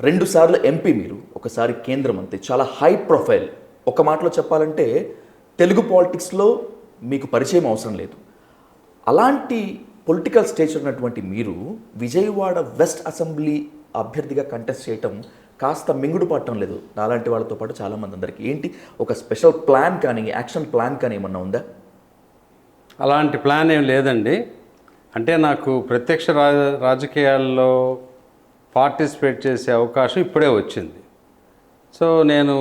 రెండుసార్లు ఎంపీ మీరు ఒకసారి కేంద్ర మంత్రి. చాలా హై ప్రొఫైల్ ఒక మాటలో చెప్పాలంటే తెలుగు పాలిటిక్స్లో మీకు పరిచయం అవసరం లేదు. అలాంటి పొలిటికల్ స్టేజ్ ఉన్నటువంటి మీరు విజయవాడ వెస్ట్ అసెంబ్లీ అభ్యర్థిగా కంటెస్ట్ చేయటం కాస్త మింగుడు పట్టడం లేదు. నాలాంటి వాళ్ళతో పాటు చాలామంది అందరికీ. ఏంటి? ఒక స్పెషల్ ప్లాన్ కానీ యాక్షన్ ప్లాన్ కానీ ఏమన్నా ఉందా? అలాంటి ప్లాన్ ఏం లేదండి. అంటే నాకు ప్రత్యక్ష రా రాజకీయాల్లో పార్టిసిపేట్ చేసే అవకాశం ఇప్పుడే వచ్చింది. సో నేను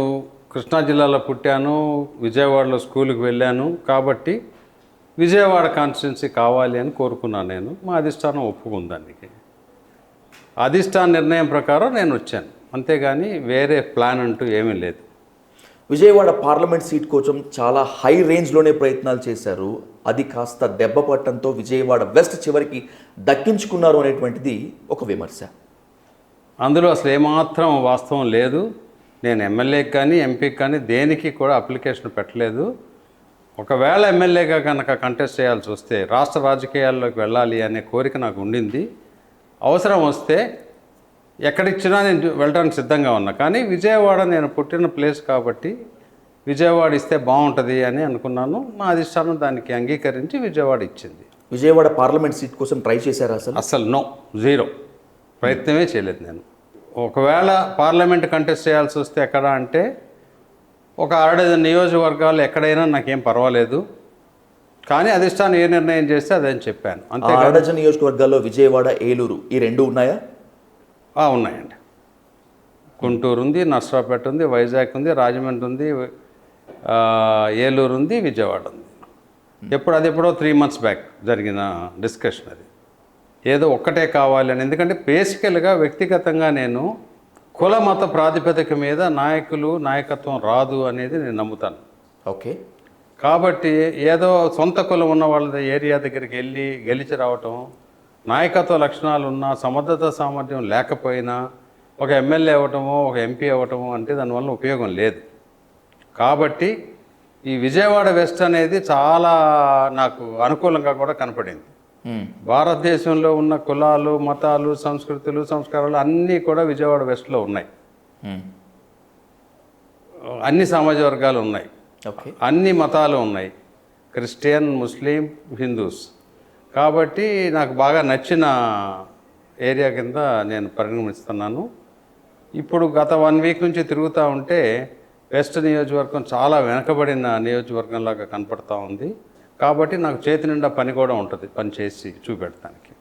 కృష్ణా జిల్లాలో పుట్టాను విజయవాడలో స్కూల్కి వెళ్ళాను కాబట్టి విజయవాడ కాన్స్టిట్యున్సీ కావాలి అని కోరుకున్నాను నేను. మా అధిష్టానం ఒప్పుకుంది దానికి అధిష్టాన నిర్ణయం ప్రకారం నేను వచ్చాను. అంతేగాని వేరే ప్లాన్ అంటూ ఏమీ లేదు. విజయవాడ పార్లమెంట్ సీట్ కోసం చాలా హై రేంజ్లోనే ప్రయత్నాలు చేశారు. అది కాస్త దెబ్బ పట్టడంతో విజయవాడ వెస్ట్ చివరికి దక్కించుకున్నారు అనేటువంటిది ఒక విమర్శ. అందులో అసలు ఏమాత్రం వాస్తవం లేదు. నేను ఎమ్మెల్యేకి కానీ ఎంపీకి కానీ దేనికి కూడా అప్లికేషన్ పెట్టలేదు. ఒకవేళ ఎమ్మెల్యేగా కనుక కంటెస్ట్ చేయాల్సి వస్తే రాష్ట్ర రాజకీయాల్లోకి వెళ్ళాలి అనే కోరిక నాకు ఉండింది. అవసరం వస్తే ఎక్కడిచ్చినా నేను వెళ్ళడానికి సిద్ధంగా ఉన్నా. కానీ విజయవాడ నేను పుట్టిన ప్లేస్ కాబట్టి విజయవాడ ఇస్తే బాగుంటుంది అని అనుకున్నాను. మా అధిష్టానం దానికి అంగీకరించి విజయవాడ ఇచ్చింది. విజయవాడ పార్లమెంట్ సీట్ కోసం ట్రై చేశారా అసలు? అసలు నో జీరో. ప్రయత్నమే చేయలేదు నేను. ఒకవేళ పార్లమెంట్ కంటెస్ట్ చేయాల్సి వస్తే ఎక్కడ అంటే ఒక అరడజన్ నియోజకవర్గాలు ఎక్కడైనా నాకేం పర్వాలేదు. కానీ అధిష్టానం ఏ నిర్ణయం చేస్తే అదని చెప్పాను. అంతే ఆ ఆడజన్ నియోజకవర్గాల్లో విజయవాడ ఏలూరు ఈ రెండు ఉన్నాయా? ఉన్నాయండి. గుంటూరు ఉంది నర్సరావుపేట ఉంది వైజాగ్ ఉంది రాజమండ్రి ఉంది ఏలూరు ఉంది విజయవాడ ఉంది. ఎప్పుడు అది ఎప్పుడో త్రీ మంత్స్ బ్యాక్ జరిగిన డిస్కషన్ అది. ఏదో ఒక్కటే కావాలి అని. ఎందుకంటే బేసికల్గా వ్యక్తిగతంగా నేను కుల మత ప్రాతిపదిక మీద నాయకులు నాయకత్వం రాదు అనేది నేను నమ్ముతాను. ఓకే. కాబట్టి ఏదో సొంత కులం ఉన్న వాళ్ళ ఏరియా దగ్గరికి వెళ్ళి గెలిచి రావటం నాయకత్వ లక్షణాలు ఉన్నా సమర్థత సామర్థ్యం లేకపోయినా ఒక ఎమ్మెల్యే అవ్వటమో ఒక ఎంపీ అవ్వటమో అంటే దానివల్ల ఉపయోగం లేదు. కాబట్టి ఈ విజయవాడ వెస్ట్ అనేది చాలా నాకు అనుకూలంగా కూడా కనపడింది. భారతదేశంలో ఉన్న కులాలు మతాలు సంస్కృతులు సంస్కారాలు అన్నీ కూడా విజయవాడ వెస్ట్లో ఉన్నాయి. మ్మ్. అన్ని సామాజిక వర్గాలు ఉన్నాయి. అన్ని మతాలు ఉన్నాయి. Christian Muslim Hindus. కాబట్టి నాకు బాగా నచ్చిన ఏరియా కింద నేను పరిగణిస్తున్నాను. ఇప్పుడు గత వన్ వీక్ నుంచి తిరుగుతూ ఉంటే వెస్ట్ నియోజకవర్గం చాలా వెనకబడిన నియోజకవర్గంలాగా కనపడతా ఉంది. కాబట్టి నాకు చేతి నిండా పని కూడా ఉంటుంది పని చేసి చూపెడతానికి